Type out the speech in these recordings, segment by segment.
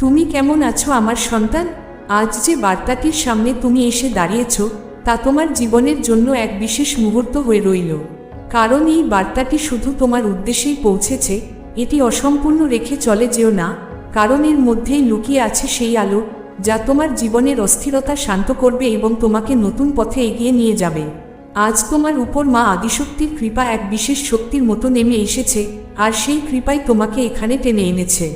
তুমি কেমন আছো আমার সন্তান? আজ যে বার্তাটির সামনে তুমি এসে দাঁড়িয়েছ, তা তোমার জীবনের জন্য এক বিশেষ মুহূর্ত হয়ে রইল। কারণ এই বার্তাটি শুধু তোমার উদ্দেশ্যেই পৌঁছেছে, এটি অসম্পূর্ণ রেখে চলে যেও না। কারণ এর মধ্যেই লুকিয়ে আছে সেই আলো, যা তোমার জীবনের অস্থিরতা শান্ত করবে এবং তোমাকে নতুন পথে এগিয়ে নিয়ে যাবে। আজ তোমার উপর মা আদিশক্তির কৃপা এক বিশেষ শক্তির মতো নেমে এসেছে, আর সেই কৃপাই তোমাকে এখানে টেনে এনেছে।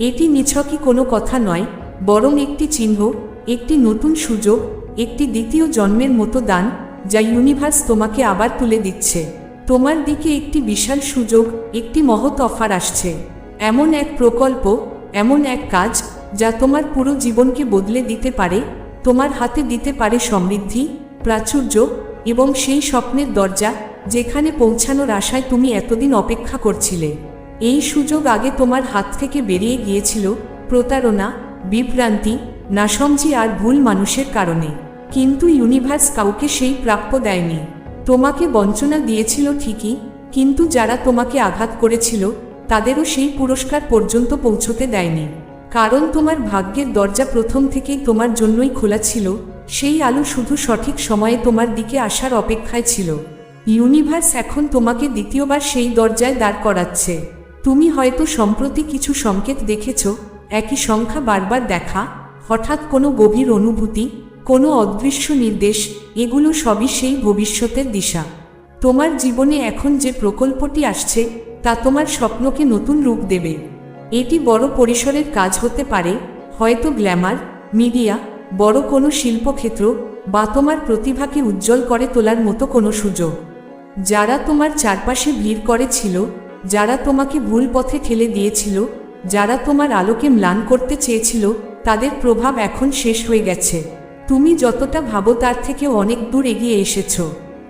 এটি নিছকই কোনো কথা নয়, বরং একটি চিহ্ন, একটি নতুন সুযোগ, একটি দ্বিতীয় জন্মের মতো দান, যা ইউনিভার্স তোমাকে আবার তুলে দিচ্ছে। তোমার দিকে একটি বিশাল সুযোগ, একটি মহৎ অফার আসছে। এমন এক প্রকল্প, এমন এক কাজ, যা তোমার পুরো জীবনকে বদলে দিতে পারে, তোমার হাতে দিতে পারে সমৃদ্ধি, প্রাচুর্য এবং সেই স্বপ্নের দরজা, যেখানে পৌঁছানোর আশায় তুমি এতদিন অপেক্ষা করছিলে। এই সুযোগ আগে তোমার হাত থেকে বেরিয়ে গিয়েছিল প্রতারণা, বিভ্রান্তি নাসমঝি আর ভুল মানুষের কারণে। কিন্তু ইউনিভার্স কাউকে সেই প্রাপ্য দেয়নি। তোমাকে বঞ্চনা দিয়েছিল ঠিকই, কিন্তু যারা তোমাকে আঘাত করেছিল, তাদেরও সেই পুরস্কার পর্যন্ত পৌঁছতে দেয়নি। কারণ তোমার ভাগ্যের দরজা প্রথম থেকেই তোমার জন্যই খোলা ছিল, সেই আলো শুধু সঠিক সময়ে তোমার দিকে আসার অপেক্ষায় ছিল। ইউনিভার্স এখন তোমাকে দ্বিতীয়বার সেই দরজায় দাঁড় করাচ্ছে। তুমি হয়তো সম্প্রতি কিছু সংকেত দেখেছ, একই সংখ্যা বারবার দেখা, হঠাৎ কোনো গভীর অনুভূতি, কোনো অদৃশ্য নির্দেশ, এগুলো সবই সেই ভবিষ্যতের দিশা। তোমার জীবনে এখন যে প্রকল্পটি আসছে, তা তোমার স্বপ্নকে নতুন রূপ দেবে। এটি বড় পরিসরের কাজ হতে পারে, হয়তো গ্ল্যামার, মিডিয়া, বড় কোনো শিল্পক্ষেত্র, বা তোমার প্রতিভাকে উজ্জ্বল করে তোলার মতো কোনো সুযোগ। যারা তোমার চারপাশে ভিড় করেছিল যারা তোমাকে ভুল পথে ঠেলে দিয়েছিল, যারা তোমার আলোকে ম্লান করতে চেয়েছিল, তাদের প্রভাব এখন শেষ হয়ে গেছে। তুমি যতটা ভাবো তার থেকে অনেক দূর এগিয়ে এসেছ।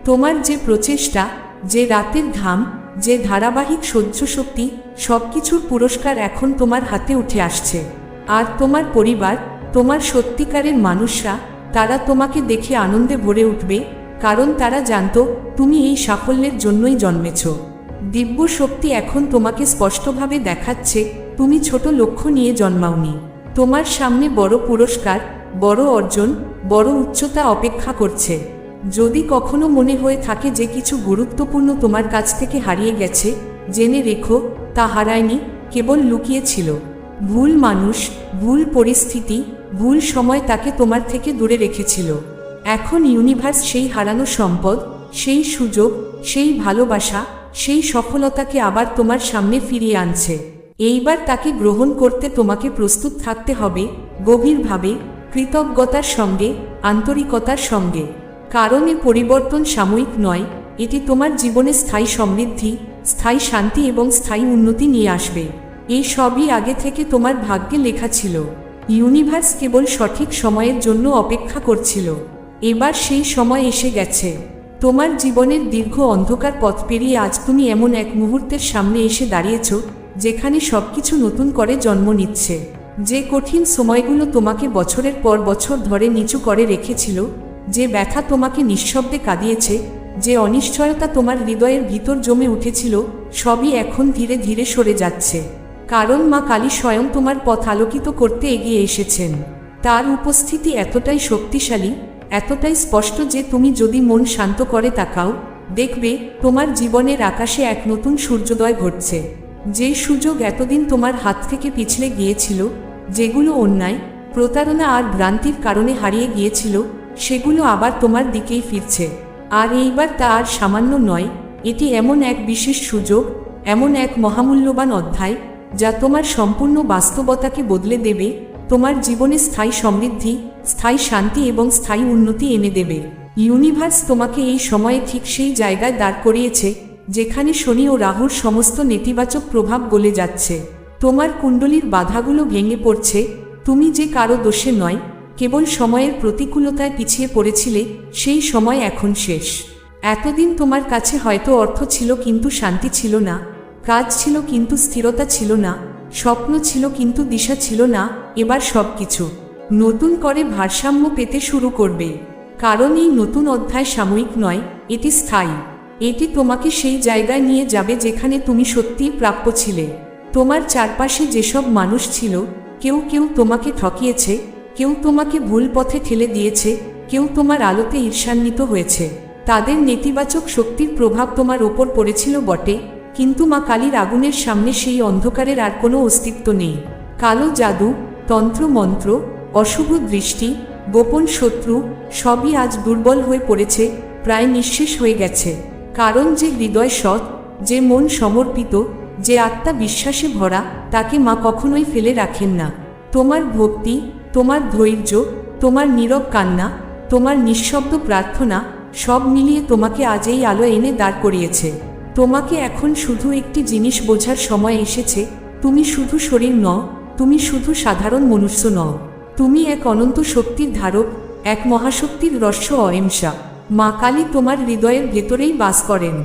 তোমার যে প্রচেষ্টা, যে রাতের ঘাম, যে ধারাবাহিক সহ্য শক্তি সবকিছুর পুরস্কার এখন তোমার হাতে উঠে আসছে। আর তোমার পরিবার, তোমার সত্যিকারের মানুষরা, তারা তোমাকে দেখে আনন্দে ভরে উঠবে, কারণ তারা জানত তুমি এই সাফল্যের জন্যই জন্মেছ। দিব্য শক্তি এখন তোমাকে স্পষ্টভাবে দেখাচ্ছে, তুমি ছোট লক্ষ্য নিয়ে জন্মাওনি। তোমার সামনে বড় পুরস্কার, বড় অর্জন, বড় উচ্চতা অপেক্ষা করছে। যদি কখনো মনে হয়ে থাকে যে কিছু গুরুত্বপূর্ণ তোমার কাছ থেকে হারিয়ে গেছে, জেনে রেখো, তা হারায়নি, কেবল লুকিয়েছিল। ভুল মানুষ, ভুল পরিস্থিতি, ভুল সময় তাকে তোমার থেকে দূরে রেখেছিল। এখন ইউনিভার্স সেই হারানো সম্পদ, সেই সুযোগ, সেই ভালোবাসা সেই সফলতাকে আবার তোমার সামনে ফিরিয়ে আনছে। এইবার তাকে গ্রহণ করতে তোমাকে প্রস্তুত থাকতে হবে গভীরভাবে, কৃতজ্ঞতার সঙ্গে, আন্তরিকতার সঙ্গে। কারণ এ পরিবর্তন সাময়িক নয়, এটি তোমার জীবনে স্থায়ী সমৃদ্ধি, স্থায়ী শান্তি এবং স্থায়ী উন্নতি নিয়ে আসবে। এই সবই আগে থেকে তোমার ভাগ্যে লেখা ছিল। ইউনিভার্স কেবল সঠিক সময়ের জন্য অপেক্ষা করছিল। এবার সেই সময় এসে গেছে। তোমার জীবনের দীর্ঘ অন্ধকার পথ পেরিয়ে আজ তুমি এমন এক মুহূর্তের সামনে এসে দাঁড়িয়েছ, যেখানে সবকিছু নতুন করে জন্ম নিচ্ছে। যে কঠিন সময়গুলো তোমাকে বছরের পর বছর ধরে নিচু করে রেখেছিল, যে ব্যথা তোমাকে নিঃশব্দে কাঁদিয়েছে, যে অনিশ্চয়তা তোমার হৃদয়ের ভিতর জমে উঠেছিল, সবই এখন ধীরে ধীরে সরে যাচ্ছে। কারণ মা কালী স্বয়ং তোমার পথ আলোকিত করতে এগিয়ে এসেছেন। তার উপস্থিতি এতটাই শক্তিশালী এতটাই স্পষ্ট যে তুমি যদি মন শান্ত করে তাকাও, দেখবে তোমার জীবনের আকাশে এক নতুন সূর্যোদয় ঘটছে। যে সুযোগ এতদিন তোমার হাত থেকে পিছলে গিয়েছিল, যেগুলো অন্যায়, প্রতারণা আর ভ্রান্তির কারণে হারিয়ে গিয়েছিল, সেগুলো আবার তোমার দিকেই ফিরছে। আর এইবার তা আর সামান্য নয়, এটি এমন এক বিশেষ সুযোগ, এমন এক মহামূল্যবান অধ্যায়, যা তোমার সম্পূর্ণ বাস্তবতাকে বদলে দেবে তোমার জীবনে স্থায়ী সমৃদ্ধি, স্থায়ী শান্তি এবং স্থায়ী উন্নতি এনে দেবে। ইউনিভার্স তোমাকে এই সময়ে ঠিক সেই জায়গায় দাঁড় করিয়েছে, যেখানে শনি ও রাহুর সমস্ত নেতিবাচক প্রভাব গলে যাচ্ছে। তোমার কুণ্ডলীর বাধাগুলো ভেঙে পড়ছে, তুমি যে কারও দোষে নয়, কেবল সময়ের প্রতিকূলতায় পিছিয়ে পড়েছিলে, সেই সময় এখন শেষ। এতদিন তোমার কাছে হয়তো অর্থ ছিল কিন্তু শান্তি ছিল না, কাজ ছিল কিন্তু স্থিরতা ছিল না স্বপ্ন ছিল কিন্তু দিশা ছিল না, এবার সব কিছু নতুন করে ভারসাম্য পেতে শুরু করবে। কারণ এই নতুন অধ্যায় সাময়িক নয়, এটি স্থায়ী। এটি তোমাকে সেই জায়গায় নিয়ে যাবে যেখানে তুমি সত্যিই প্রাপ্য ছিলে। তোমার চারপাশে যেসব মানুষ ছিল, কেউ কেউ তোমাকে ঠকিয়েছে, কেউ তোমাকে ভুল পথে ঠেলে দিয়েছে, কেউ তোমার আলোতে ঈর্ষান্বিত হয়েছে। তাদের নেতিবাচক শক্তির প্রভাব তোমার ওপর পড়েছিল বটে কিন্তু মা কালীর আগুনের সামনে সেই অন্ধকারের আর কোনো অস্তিত্ব নেই। কালো জাদু, তন্ত্র মন্ত্র, অশুভ দৃষ্টি, গোপন শত্রু, সবই আজ দুর্বল হয়ে পড়েছে, প্রায় নিঃশেষ হয়ে গেছে। কারণ যে হৃদয় সৎ, যে মন সমর্পিত, যে আত্মা বিশ্বাসে ভরা, তাকে মা কখনোই ফেলে রাখেন না। তোমার ভক্তি, তোমার ধৈর্য, তোমার নীরব কান্না, তোমার নিঃশব্দ প্রার্থনা, সব মিলিয়ে তোমাকে আজ এই আলো এনে দাঁড় করিয়েছে। তোমাকে এখন শুধু একটি জিনিস বোঝার সময় এসেছে, তুমি শুধু শরীর নও, তুমি শুধু সাধারণ মনুষ্য নও। তুমি এক অনন্ত শক্তির ধারক, এক মহাশক্তির রস্য অহিংসা। মা কালী তোমার হৃদয়ের ভেতরেই বাস করেন।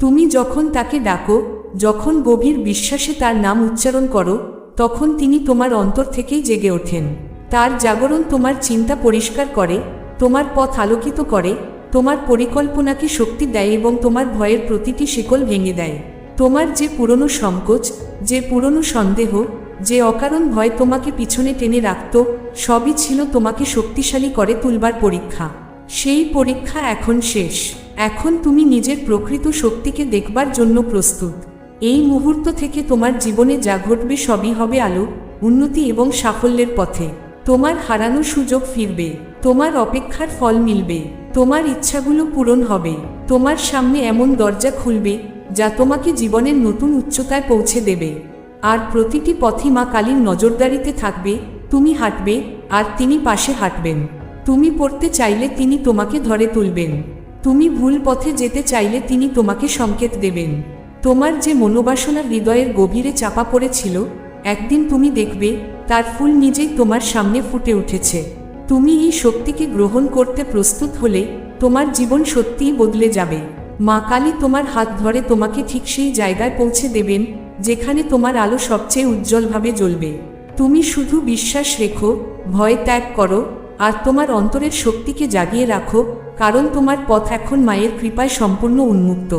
তুমি যখন তাকে ডাকো, যখন গভীর বিশ্বাসে তার নাম উচ্চারণ করো, তখন তিনি তোমার অন্তর থেকেই জেগে ওঠেন। তার জাগরণ তোমার চিন্তা পরিষ্কার করে, তোমার পথ আলোকিত করে তোমার পরিকল্পনাকে শক্তি দেয় এবং তোমার ভয়ের প্রতিটি শিকল ভেঙে দেয়? তোমার যে পুরনো সংকোচ, যে পুরনো সন্দেহ, যে অকারণ ভয় তোমাকে পিছনে টেনে রাখত, সবই ছিল তোমাকে শক্তিশালী করে তুলবার পরীক্ষা। সেই পরীক্ষা এখন শেষ। এখন তুমি নিজের প্রকৃত শক্তিকে দেখবার জন্য প্রস্তুত। এই মুহূর্ত থেকে তোমার জীবনে যা ঘটবে সবই হবে আলো, উন্নতি এবং সাফল্যের পথে। তোমার হারানো সুযোগ ফিরবে। তোমার অপেক্ষার ফল মিলবে। তোমার ইচ্ছাগুলো পূরণ হবে। তোমার সামনে এমন দরজা খুলবে, যা তোমাকে জীবনের নতুন উচ্চতায় পৌঁছে দেবে। আর প্রতিটি পথই মা কালীর নজরদারিতে থাকবে, তুমি হাঁটবে, আর তিনি পাশে হাঁটবেন। তুমি পড়তে চাইলে তিনি তোমাকে ধরে তুলবেন। তুমি ভুল পথে যেতে চাইলে তিনি তোমাকে সংকেত দেবেন। তোমার যে মনোবাসনা হৃদয়ের গভীরে চাপা পড়েছিল, একদিন তুমি দেখবে, তার ফুল নিজেই তোমার সামনে ফুটে উঠেছে। তুমি এই শক্তিকে গ্রহণ করতে প্রস্তুত হলে তোমার জীবন সত্যিই বদলে যাবে। মা কালী তোমার হাত ধরে তোমাকে ঠিক সেই জায়গায় পৌঁছে দেবেন, যেখানে তোমার আলো সবচেয়ে উজ্জ্বলভাবে জ্বলবে। তুমি শুধু বিশ্বাস রেখো, ভয় ত্যাগ করো, আর তোমার অন্তরের শক্তিকে জাগিয়ে রাখো, কারণ তোমার পথ এখন মায়ের কৃপায় সম্পূর্ণ উন্মুক্ত।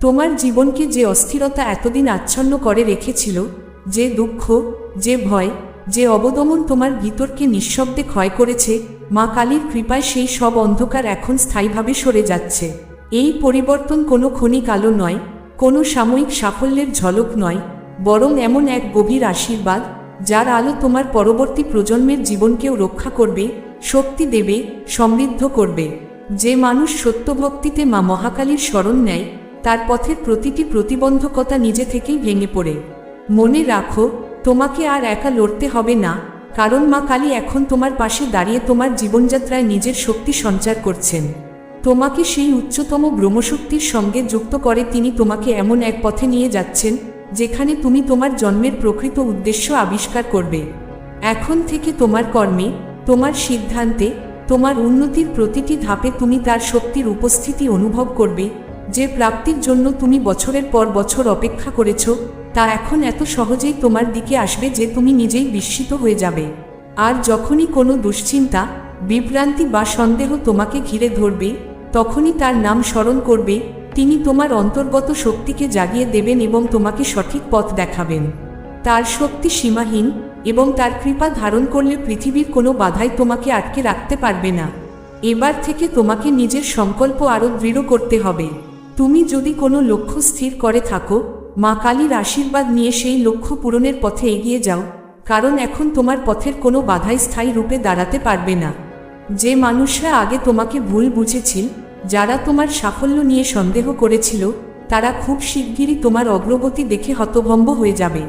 তোমার জীবনকে যে অস্থিরতা এতদিন আচ্ছন্ন করে রেখেছিল, যে দুঃখ, যে ভয় যে অবদমন তোমার ভিতরকে নিঃশব্দে ক্ষয় করেছে, মা কালীর কৃপায় সেই সব অন্ধকার এখন স্থায়ীভাবে সরে যাচ্ছে। এই পরিবর্তন কোনো ক্ষণিক আলো নয়, কোনো সাময়িক সাফল্যের ঝলক নয়, বরং এমন এক গভীর আশীর্বাদ, যার আলো তোমার পরবর্তী প্রজন্মের জীবনকেও রক্ষা করবে, শক্তি দেবে, সমৃদ্ধ করবে। যে মানুষ সত্যভক্তিতে মা মহাকালীর স্মরণ নেয়, তার পথের প্রতিটি প্রতিবন্ধকতা নিজে থেকেই ভেঙে পড়ে। মনে রাখো তোমাকে আর একা লড়তে হবে না, কারণ মা কালী এখন তোমার পাশে দাঁড়িয়ে তোমার জীবনযাত্রায় নিজের শক্তি সঞ্চার করছেন। তোমাকে সেই উচ্চতম ব্রহ্মশক্তির সঙ্গে যুক্ত করে তিনি তোমাকে এমন এক পথে নিয়ে যাচ্ছেন, যেখানে তুমি তোমার জন্মের প্রকৃত উদ্দেশ্য আবিষ্কার করবে। এখন থেকে তোমার কর্মে, তোমার সিদ্ধান্তে, তোমার উন্নতির প্রতিটি ধাপে তুমি তার শক্তির উপস্থিতি অনুভব করবে, যে প্রাপ্তির জন্য তুমি বছরের পর বছর অপেক্ষা করেছ তা এখন এত সহজেই তোমার দিকে আসবে যে তুমি নিজেই বিস্মিত হয়ে যাবে। আর যখনই কোনো দুশ্চিন্তা, বিভ্রান্তি বা সন্দেহ তোমাকে ঘিরে ধরবে, তখনই তার নাম স্মরণ করবে, তিনি তোমার অন্তর্গত শক্তিকে জাগিয়ে দেবেন এবং তোমাকে সঠিক পথ দেখাবেন। তার শক্তি সীমাহীন এবং তার কৃপা ধারণ করলে পৃথিবীর কোনো বাধাই তোমাকে আটকে রাখতে পারবে না। এবার থেকে তোমাকে নিজের সংকল্প আরও দৃঢ় করতে হবে। তুমি যদি কোনো লক্ষ্য স্থির করে থাকো মা কালীর আশীর্বাদ নিয়ে সেই লক্ষ্য পূরণের পথে এগিয়ে যাও, কারণ এখন তোমার পথের কোনো বাধাই স্থায়ী রূপে দাঁড়াতে পারবে না। যে মানুষরা আগে তোমাকে ভুল বুঝেছিল, যারা তোমার সাফল্য নিয়ে সন্দেহ করেছিল, তারা খুব শিগগিরই তোমার অগ্রগতি দেখে হতভম্ব হয়ে যাবে।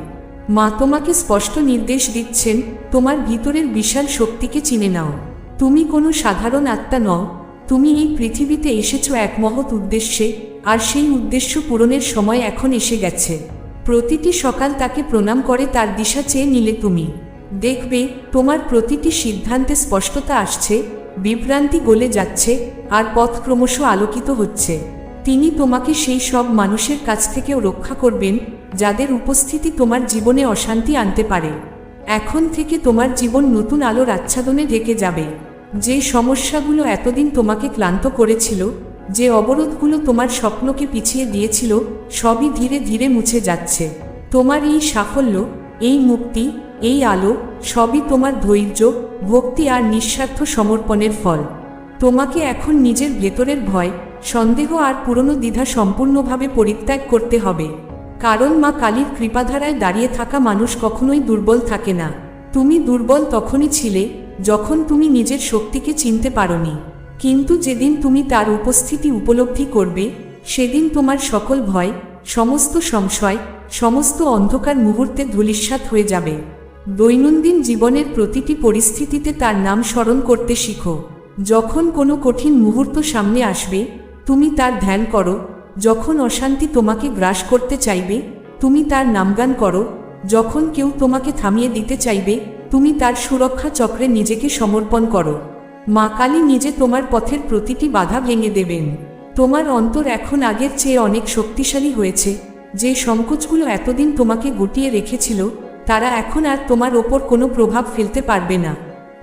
মা তোমাকে স্পষ্ট নির্দেশ দিচ্ছেন, তোমার ভিতরের বিশাল শক্তিকে চিনে নাও। তুমি কোনো সাধারণ আত্মা নও, তুমি এই পৃথিবীতে এসেছ এক মহৎ উদ্দেশ্যে আর সেই উদ্দেশ্য পূরণের সময় এখন এসে গেছে। প্রতিটি সকাল তাকে প্রণাম করে তার দিশা চেয়ে নিলে তুমি। দেখবে, তোমার প্রতিটি সিদ্ধান্তে স্পষ্টতা আসছে, বিভ্রান্তি গলে যাচ্ছে, আর পথ ক্রমশ আলোকিত হচ্ছে। তিনি তোমাকে সেই সব মানুষের কাছ থেকেও রক্ষা করবেন, যাদের উপস্থিতি তোমার জীবনে অশান্তি আনতে পারে। এখন থেকে তোমার জীবন নতুন আলোর আচ্ছাদনে ঢেকে যাবে। যে সমস্যাগুলো এতদিন তোমাকে ক্লান্ত করেছিল যে অবরোধগুলো তোমার স্বপ্নকে পিছিয়ে দিয়েছিল, সবই ধীরে ধীরে মুছে যাচ্ছে। তোমার এই সাফল্য, এই মুক্তি, এই আলো, সবই তোমার ধৈর্য, ভক্তি আর নিঃস্বার্থ সমর্পণের ফল। তোমাকে এখন নিজের ভেতরের ভয়, সন্দেহ আর পুরনো দ্বিধা সম্পূর্ণভাবে পরিত্যাগ করতে হবে। কারণ মা কালীর কৃপাধারায় দাঁড়িয়ে থাকা মানুষ কখনোই দুর্বল থাকে না। তুমি দুর্বল তখনই ছিলে, যখন তুমি নিজের শক্তিকে চিনতে পারোনি। কিন্তু যেদিন তুমি তার উপস্থিতি উপলব্ধি করবে, সেদিন তোমার সকল ভয়, সমস্ত সংশয়, সমস্ত অন্ধকার মুহূর্তে ধূলিস্যাৎ হয়ে যাবে। দৈনন্দিন জীবনের প্রতিটি পরিস্থিতিতে তার নাম স্মরণ করতে শিখো। যখন কোনো কঠিন মুহূর্ত সামনে আসবে, তুমি তার ধ্যান করো। যখন অশান্তি তোমাকে গ্রাস করতে চাইবে, তুমি তার নামগান করো। যখন কেউ তোমাকে থামিয়ে দিতে চাইবে, তুমি তার সুরক্ষা চক্রে নিজেকে সমর্পণ করো। মা কালী নিজে তোমার পথের প্রতিটি বাধা ভেঙে দেবেন। তোমার অন্তর এখন আগের চেয়ে অনেক শক্তিশালী হয়েছে। যে সংকোচগুলো এতদিন তোমাকে গুটিয়ে রেখেছিল, তারা এখন আর তোমার ওপর কোনো প্রভাব ফেলতে পারবে না।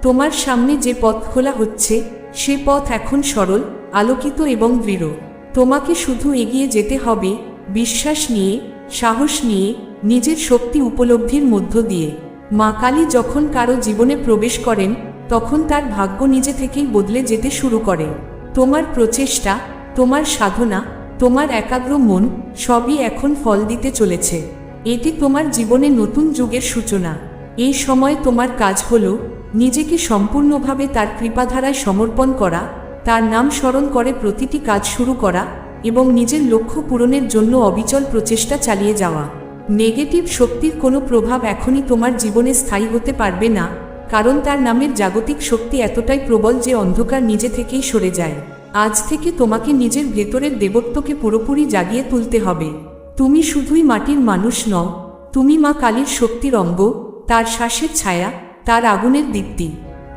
তোমার সামনে যে পথ খোলা হচ্ছে, সে পথ এখন সরল, আলোকিত এবং দৃঢ়। তোমাকে শুধু এগিয়ে যেতে হবে, বিশ্বাস নিয়ে, সাহস নিয়ে, নিজের শক্তি উপলব্ধির মধ্য দিয়ে। মা কালী যখন কারও জীবনে প্রবেশ করেন তখন তার ভাগ্য নিজে থেকেই বদলে যেতে শুরু করে। তোমার প্রচেষ্টা, তোমার সাধনা, তোমার একাগ্র মন, সবই এখন ফল দিতে চলেছে। এটি তোমার জীবনে নতুন যুগের সূচনা। এই সময় তোমার কাজ হল, নিজেকে সম্পূর্ণভাবে তার কৃপাধারায় সমর্পণ করা, তার নাম স্মরণ করে প্রতিটি কাজ শুরু করা এবং নিজের লক্ষ্য পূরণের জন্য অবিচল প্রচেষ্টা চালিয়ে যাওয়া। নেগেটিভ শক্তির কোনো প্রভাব এখনই তোমার জীবনে স্থায়ী হতে পারবে না। কারণ তার নামের জাগতিক শক্তি এতটাই প্রবল যে অন্ধকার নিজে থেকেই সরে যায়। আজ থেকে তোমাকে নিজের ভেতরের দেবত্বকে পুরোপুরি জাগিয়ে তুলতে হবে। তুমি শুধুই মাটির মানুষ নও, তুমি মা কালীর শক্তির অঙ্গ, তার শ্বাসের ছায়া, তার আগুনের দীপ্তি।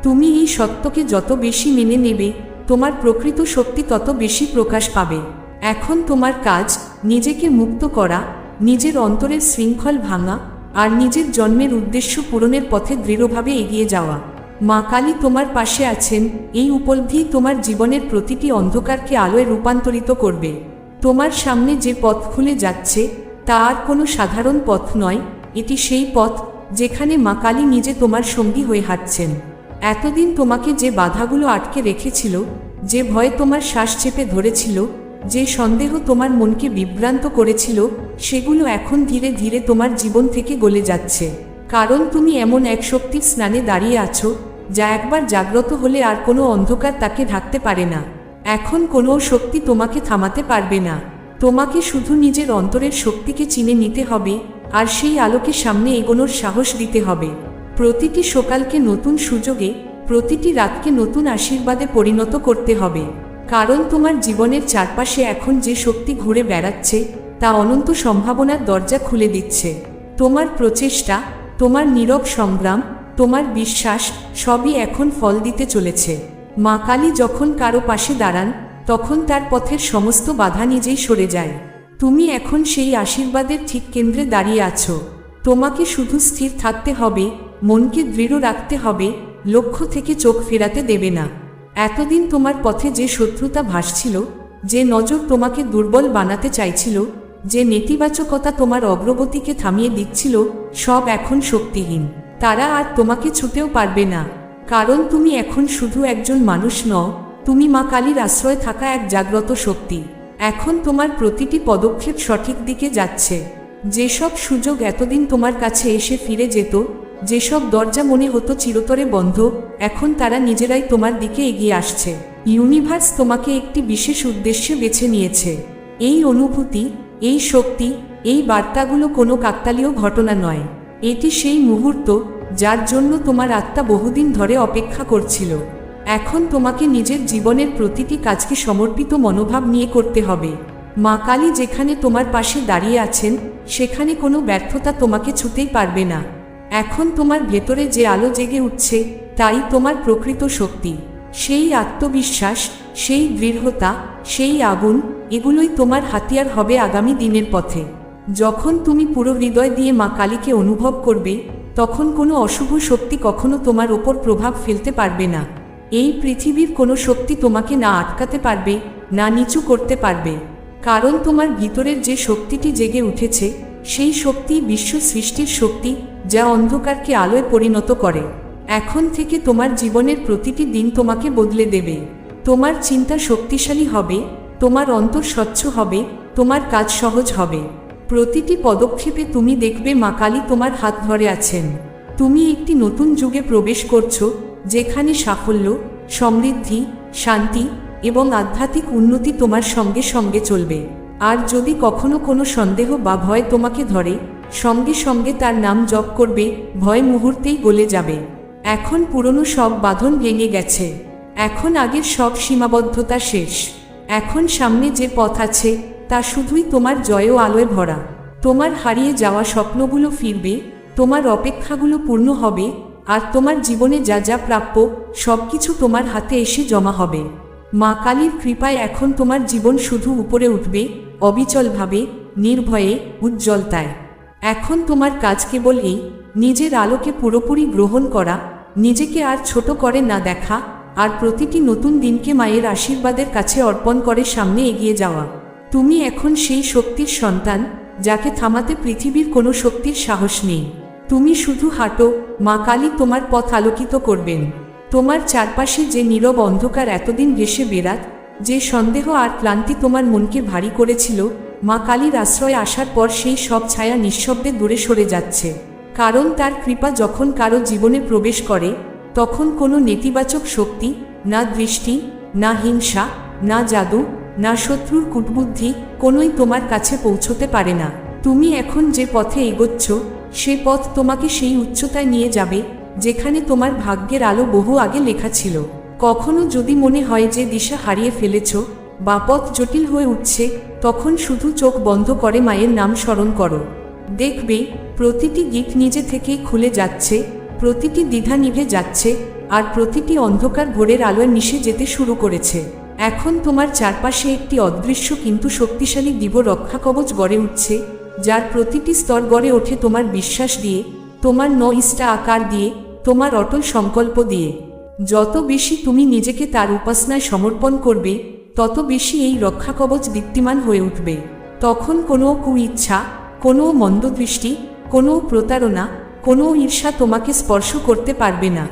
তুমি এই সত্যকে যত বেশি মেনে নেবে, তোমার প্রকৃত শক্তি তত বেশি প্রকাশ পাবে। এখন তোমার কাজ নিজেকে মুক্ত করা, নিজের অন্তরের শৃঙ্খল ভাঙা আর নিজের জন্মের উদ্দেশ্য পূরণের পথে দৃঢ়ভাবে এগিয়ে যাওয়া। মা কালী তোমার পাশে আছেন, এই উপলব্ধি তোমার জীবনের প্রতিটি অন্ধকারকে আলোয় রূপান্তরিত করবে। তোমার সামনে যে পথ খুলে যাচ্ছে, তা আর কোনো সাধারণ পথ নয়, এটি সেই পথ যেখানে মা কালী নিজে তোমার সঙ্গী হয়ে হাঁটছেন। এতদিন তোমাকে যে বাধাগুলো আটকে রেখেছিল, যে ভয়ে তোমার শ্বাস চেপে ধরেছিল যে সন্দেহ তোমার মনকে বিভ্রান্ত করেছিল, সেগুলো এখন ধীরে ধীরে তোমার জীবন থেকে গলে যাচ্ছে। কারণ তুমি এমন এক শক্তির স্নানে দাঁড়িয়ে আছো, যা একবার জাগ্রত হলে আর কোনো অন্ধকার তাকে ঢাকতে পারে না। এখন কোনো শক্তি তোমাকে থামাতে পারবে না। তোমাকে শুধু নিজের অন্তরের শক্তিকে চিনে নিতে হবে, আর সেই আলোকে সামনে এগোনোর সাহস দিতে হবে। প্রতিটি সকালকে নতুন সুযোগে, প্রতিটি রাতকে নতুন আশীর্বাদে পরিণত করতে হবে। কারণ তোমার জীবনের চারপাশে এখন যে শক্তি ঘুরে বেড়াচ্ছে, তা অনন্ত সম্ভাবনার দরজা খুলে দিচ্ছে। তোমার প্রচেষ্টা, তোমার নীরব সংগ্রাম, তোমার বিশ্বাস, সবই এখন ফল দিতে চলেছে। মা কালী যখন কারও পাশে দাঁড়ান, তখন তার পথের সমস্ত বাধা নিজেই সরে যায়। তুমি এখন সেই আশীর্বাদের ঠিক কেন্দ্রে দাঁড়িয়ে আছো। তোমাকে শুধু স্থির থাকতে হবে, মনকে দৃঢ় রাখতে হবে, লক্ষ্য থেকে চোখ ফেরাতে দেবে না। এতদিন তোমার পথে যে শত্রুতা ভাসছিল, যে নজর তোমাকে দুর্বল বানাতে চাইছিল, যে নেতিবাচকতা তোমার অগ্রগতিকে থামিয়ে দিচ্ছিল, সব এখন শক্তিহীন। তারা আর তোমাকে ছুটেও পারবে না। কারণ তুমি এখন শুধু একজন মানুষ নও, তুমি মা কালীর আশ্রয় থাকা এক জাগ্রত শক্তি। এখন তোমার প্রতিটি পদক্ষেপ সঠিক দিকে যাচ্ছে। যেসব সুযোগ এতদিন তোমার কাছে এসে ফিরে যেত যেসব দরজা মনে হতো চিরতরে বন্ধ, এখন তারা নিজেরাই তোমার দিকে এগিয়ে আসছে। ইউনিভার্স তোমাকে একটি বিশেষ উদ্দেশ্যে বেছে নিয়েছে। এই অনুভূতি, এই শক্তি, এই বার্তাগুলো কোনো কাকতালীয় ঘটনা নয়। এটি সেই মুহূর্ত, যার জন্য তোমার আত্মা বহুদিন ধরে অপেক্ষা করছিল। এখন তোমাকে নিজের জীবনের প্রতিটি কাজকে সমর্পিত মনোভাব নিয়ে করতে হবে। মা কালী যেখানে তোমার পাশে দাঁড়িয়ে আছেন, সেখানে কোনো ব্যর্থতা তোমাকে ছুতেই পারবে না। এখন তোমার ভেতরে যে আলো জেগে উঠছে, তাই তোমার প্রকৃত শক্তি। সেই আত্মবিশ্বাস, সেই দৃঢ়তা, সেই আগুন, এগুলোই তোমার হাতিয়ার হবে আগামী দিনের পথে। যখন তুমি পুরো হৃদয় দিয়ে মা কালীকে অনুভব করবে, তখন কোনো অশুভ শক্তি কখনো তোমার ওপর প্রভাব ফেলতে পারবে না। এই পৃথিবীর কোনো শক্তি তোমাকে না আটকাতে পারবে, না নিচু করতে পারবে। কারণ তোমার ভিতরের যে শক্তিটি জেগে উঠেছে, সেই শক্তি বিশ্ব সৃষ্টির শক্তি যা অন্ধকারকে আলোয় পরিণত করে। এখন থেকে তোমার জীবনের প্রতিটি দিন তোমাকে বদলে দেবে। তোমার চিন্তা শক্তিশালী হবে, তোমার অন্তর স্বচ্ছ হবে, তোমার কাজ সহজ হবে। প্রতিটি পদক্ষেপে তুমি দেখবে মা কালী তোমার হাত ধরে আছেন। তুমি একটি নতুন যুগে প্রবেশ করছ, যেখানে সাফল্য, সমৃদ্ধি, শান্তি এবং আধ্যাত্মিক উন্নতি তোমার সঙ্গে সঙ্গে চলবে। আর যদি কখনো কোনো সন্দেহ বা ভয় তোমাকে ধরে সঙ্গে সঙ্গে তার নাম জপ করবে, ভয় মুহূর্তেই গলে যাবে। এখন পুরনো সব বাঁধন ভেঙে গেছে। এখন আগের সব সীমাবদ্ধতা শেষ। এখন সামনে যে পথ আছে, তা শুধুই তোমার জয় ও আলোয় ভরা। তোমার হারিয়ে যাওয়া স্বপ্নগুলো ফিরবে, তোমার অপেক্ষাগুলো পূর্ণ হবে, আর তোমার জীবনে যা যা প্রাপ্য, সবকিছু তোমার হাতে এসে জমা হবে। মা কালীর কৃপায় এখন তোমার জীবন শুধু উপরে উঠবে, অবিচলভাবে, নির্ভয়ে, উজ্জ্বলতায়। এখন তোমার কাজ কেবল এই, নিজের আলোকে পুরোপুরি গ্রহণ করা, নিজেকে আর ছোট করে না দেখা, আর প্রতিটি নতুন দিনকে মায়ের আশীর্বাদের কাছে অর্পণ করে সামনে এগিয়ে যাওয়া। তুমি এখন সেই শক্তির সন্তান, যাকে থামাতে পৃথিবীর কোনো শক্তির সাহস নেই। তুমি শুধু হাঁটো, মা কালী তোমার পথ আলোকিত করবেন। তোমার চারপাশে যে নীরব অন্ধকার এতদিন ঘেসে বেরাত যে সন্দেহ আর ক্লান্তি তোমার মনকে ভারী করেছিল মা কালীর আশ্রয়ে আসার পর সেই সব ছায়া নিঃশব্দে দূরে সরে যাচ্ছে। কারণ তার কৃপা যখন কারও জীবনে প্রবেশ করে, তখন কোনো নেতিবাচক শক্তি, না দৃষ্টি, না হিংসা, না জাদু, না শত্রুর কূটবুদ্ধি কোনোই তোমার কাছে পৌঁছতে পারে না। তুমি এখন যে পথে এগোচ্ছ, সে পথ তোমাকে সেই উচ্চতায় নিয়ে যাবে, যেখানে তোমার ভাগ্যের আলো বহু আগে লেখা ছিল। কখনো যদি মনে হয় যে দিশা হারিয়ে ফেলেছ বা পথ জটিল হয়ে উঠছে, তখন শুধু চোখ বন্ধ করে মায়ের নাম স্মরণ করো। দেখবে, প্রতিটি গীত নিজে থেকেই খুলে যাচ্ছে, প্রতিটি দ্বিধা নিভে যাচ্ছে, আর প্রতিটি অন্ধকার ভোরের আলোয় মিশে যেতে শুরু করেছে। এখন তোমার চারপাশে একটি অদৃশ্য কিন্তু শক্তিশালী দিব রক্ষা কবচ গড়ে উঠছে, যার প্রতিটি স্তর গড়ে ওঠে তোমার বিশ্বাস দিয়ে, তোমার ন ইস্টা আকার দিয়ে, তোমার অটল সংকল্প দিয়ে। যত বেশি তুমি নিজেকে তার উপাসনায় সমর্পণ করবে তত বেশি এই রক্ষা কবচ দীপ্তিমান হয়ে উঠবে। তখন কোনো কুইচ্ছা, কোনো মন্দদৃষ্টি, কোনো প্রতারণা, কোনো ঈর্ষা তোমাকে স্পর্শ করতে পারবে না।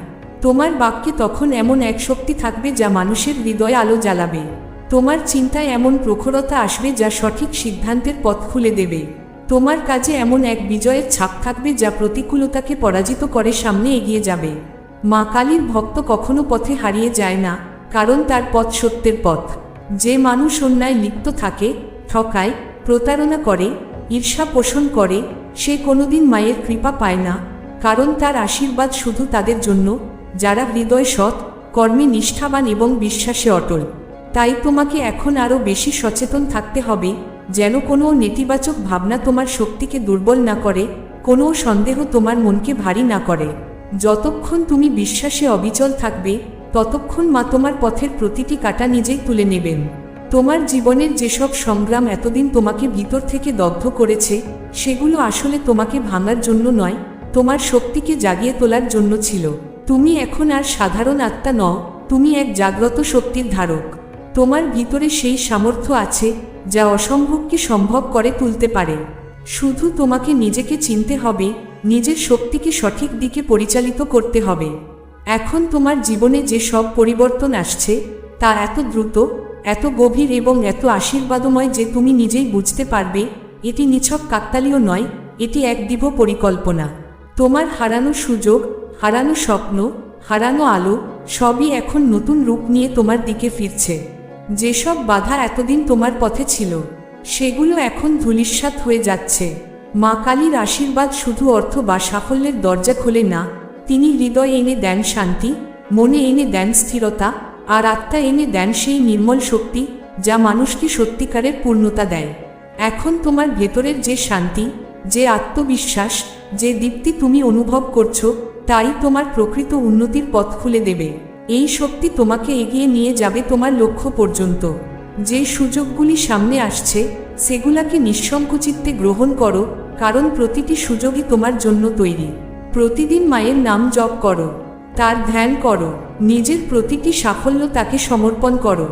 তোমার বাক্যে তখন এমন এক শক্তি থাকবে যা মানুষের হৃদয়ে আলো জ্বালাবে। তোমার চিন্তায় এমন প্রখরতা আসবে যা সঠিক সিদ্ধান্তের পথ খুলে দেবে। তোমার কাজে এমন এক বিজয়ের ছাপ থাকবে যা প্রতিকূলতাকে পরাজিত করে সামনে এগিয়ে যাবে। মা কালীর ভক্ত কখনো পথে হারিয়ে যায় না, কারণ তার পথ সত্যের পথ। যে মানুষ অন্যায় লিপ্ত থাকে, ঠকায়, প্রতারণা করে, ঈর্ষা পোষণ করে, সে কোনোদিন মায়ের কৃপা পায় না, কারণ তার আশীর্বাদ শুধু তাদের জন্য, যারা হৃদয় সৎ, কর্মে নিষ্ঠাবান এবং বিশ্বাসে অটল। তাই তোমাকে এখন আরও বেশি সচেতন থাকতে হবে, যেন কোনো নেতিবাচক ভাবনা তোমার শক্তিকে দুর্বল না করে, কোনো সন্দেহ তোমার মনকে ভারী না করে। যতক্ষণ তুমি বিশ্বাসে অবিচল থাকবে ততক্ষণ মা তোমার পথের প্রতিটি কাটা নিজেই তুলে নেবেন। তোমার জীবনের যেসব সংগ্রাম এতদিন তোমাকে ভিতর থেকে দগ্ধ করেছে, সেগুলো আসলে তোমাকে ভাঙার জন্য নয়, তোমার শক্তিকে জাগিয়ে তোলার জন্য ছিল। তুমি এখন আর সাধারণ আত্মা নও, তুমি এক জাগ্রত শক্তির ধারক। তোমার ভিতরে সেই সামর্থ্য আছে, যা অসম্ভবকে সম্ভব করে তুলতে পারে। শুধু তোমাকে নিজেকে চিনতে হবে, নিজের শক্তিকে সঠিক দিকে পরিচালিত করতে হবে। এখন তোমার জীবনে যে সব পরিবর্তন আসছে তা এত দ্রুত, এত গভীর এবং এত আশীর্বাদময় যে তুমি নিজেই বুঝতে পারবে, এটি নিছক কাকতালীয় নয়, এটি এক দীর্ঘ পরিকল্পনা। তোমার হারানো সুযোগ, হারানো স্বপ্ন, হারানো আলো, সবই এখন নতুন রূপ নিয়ে তোমার দিকে ফিরছে। যেসব বাধা এতদিন তোমার পথে ছিল, সেগুলো এখন ধূলিস্বাত হয়ে যাচ্ছে। মা কালীর আশীর্বাদ শুধু অর্থ বা সাফল্যের দরজা খোলে না তিনি হৃদয় এনে দেন শান্তি, মনে এনে দেন স্থিরতা, আর আত্মা এনে দেন সেই নির্মল শক্তি, যা মানুষকে সত্যিকারের পূর্ণতা দেয়। এখন তোমার ভেতরের যে শান্তি, যে আত্মবিশ্বাস, যে দীপ্তি তুমি অনুভব করছ, তাই তোমার প্রকৃত উন্নতির পথ খুলে দেবে। এই শক্তি তোমাকে এগিয়ে নিয়ে যাবে তোমার লক্ষ্য পর্যন্ত। যে সুযোগগুলি সামনে আসছে, সেগুলাকে নিঃসংকোচিত্তে গ্রহণ করো, কারণ প্রতিটি সুযোগই তোমার জন্য তৈরি। প্রতিদিন মায়ের নাম জপ করো, তার ধ্যান করো, নিজের প্রতিটি সাফল্য তাকে সমর্পণ করো।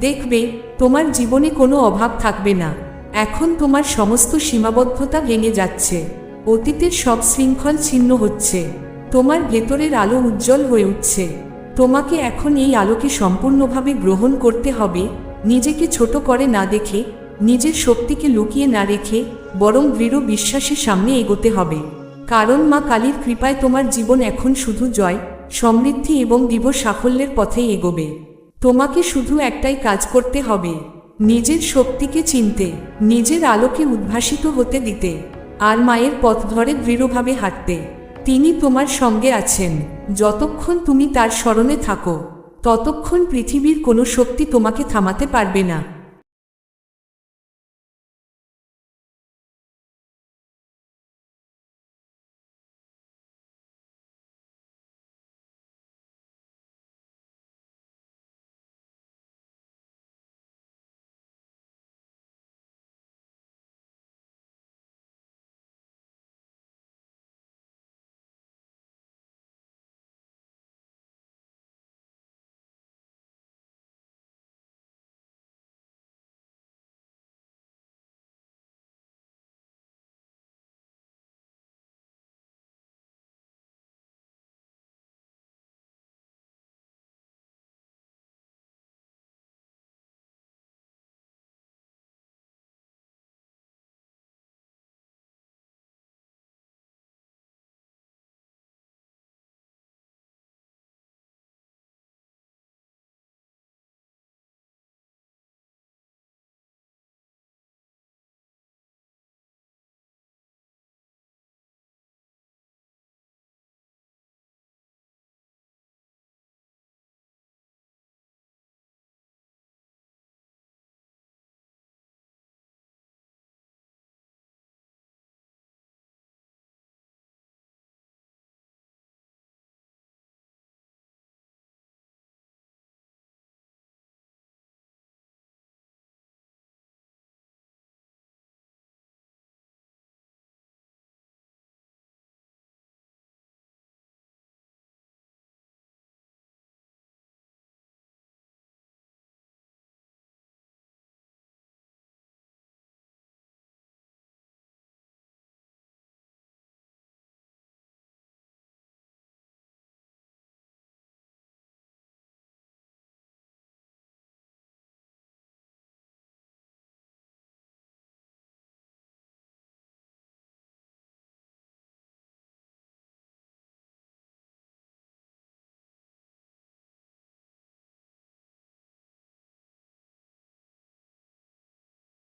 দেখবে, তোমার জীবনে কোনো অভাব থাকবে না। এখন তোমার সমস্ত সীমাবদ্ধতা ভেঙে যাচ্ছে। অতীতের সব শৃঙ্খল ছিন্ন হচ্ছে। তোমার ভেতরের আলো উজ্জ্বল হয়ে উঠছে। তোমাকে এখন এই আলোকে সম্পূর্ণভাবে গ্রহণ করতে হবে। নিজেকে ছোট করে না দেখে, নিজের শক্তিকে লুকিয়ে না রেখে, বরং দৃঢ় বিশ্বাসের সামনে এগোতে হবে। কারণ মা কালীর কৃপায় তোমার জীবন এখন শুধু জয়, সমৃদ্ধি এবং দিব সাফল্যের পথেই এগোবে। তোমাকে শুধু একটাই কাজ করতে হবে, নিজের শক্তিকে চিনতে, নিজের আলোকে উদ্ভাসিত হতে দিতে, আর মায়ের পথ ধরে দৃঢ়ভাবে হাঁটতে। তিনি তোমার সঙ্গে আছেন। যতক্ষণ তুমি তার স্মরণে থাকো, ততক্ষণ পৃথিবীর কোনো শক্তি তোমাকে থামাতে পারবে না।